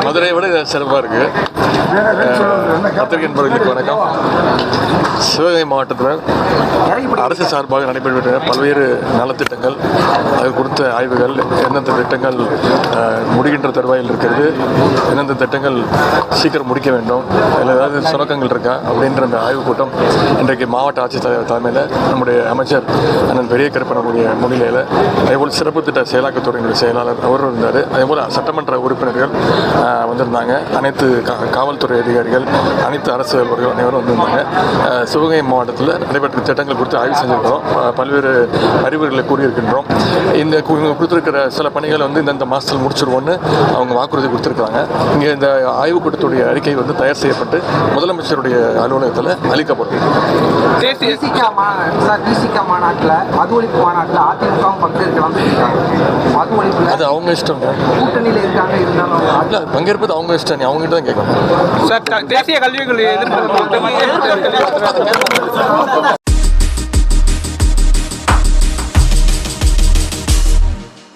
மதுரை விட சிறப்பாக இருக்குது பத்திரிகை நண்பர்களுக்கு வணக்கம். சிவகங்கை மாவட்டத்தில் அரசு சார்பாக நடைபெற்ற பல்வேறு நலத்திட்டங்கள் அது குறித்த ஆய்வுகள் எந்தெந்த திட்டங்கள் முடிகின்ற தருவாயில் இருக்கிறது. எந்தெந்த திட்டங்கள் சீக்கிரம் முடிக்க வேண்டும். இல்லை ஏதாவது சுணக்கங்கள் இருக்கா? அப்படின்ற அந்த ஆய்வுக் கூட்டம் இன்றைக்கு மாவட்ட ஆட்சித்தலைவர் தலைமையில் நம்முடைய அமைச்சர் அண்ணன் பெரிய கருப்பனுடைய முன்னிலையில் அதேபோல் சிறப்பு திட்ட செயலாக்கத்துறையினுடைய செயலாளர் அவரும் இருந்தார். அதேபோல் சட்டமன்ற உறுப்பினர்கள் வந்திருந்தாங்க. அனைத்து காவல்துறை அதிகாரிகள் அனைத்து அரசு அலுவலர்கள் அனைவரும் வந்திருந்தாங்க. சிவகங்கை மாவட்டத்தில் நடைபெற்ற திட்டங்கள் குறித்து ஆய்வு செஞ்சிருக்கிறோம். பல்வேறு அறிவுரைகளை கூறியிருக்கின்றோம். இந்த இவங்க கொடுத்துருக்கிற சில பணிகளை வந்து இந்தந்த மாதத்தில் முடிச்சிருவோன்னு அவங்க வாக்குறுதி கொடுத்துருக்காங்க. இங்கே இந்த ஆய்வுக் கூட்டத்துடைய அறிக்கை வந்து தயார் செய்யப்பட்டு முதலமைச்சருடைய அலுவலகத்தில் அளிக்கப்படும். மாநாட்டில் மது ஒழிப்பு மாநாட்டில் அதிமுகவும் பங்கேற்கலாம் மது அது அவங்க இஷ்டம் கூட்டணியில் இருக்காங்க இருந்தாலும் இல்லை பங்கேற்பது அவங்க இஷ்டம். அவங்ககிட்ட தான் கேட்கணும் சார் தேசிய கல்விக் கொள்கை எதிர்ப்பு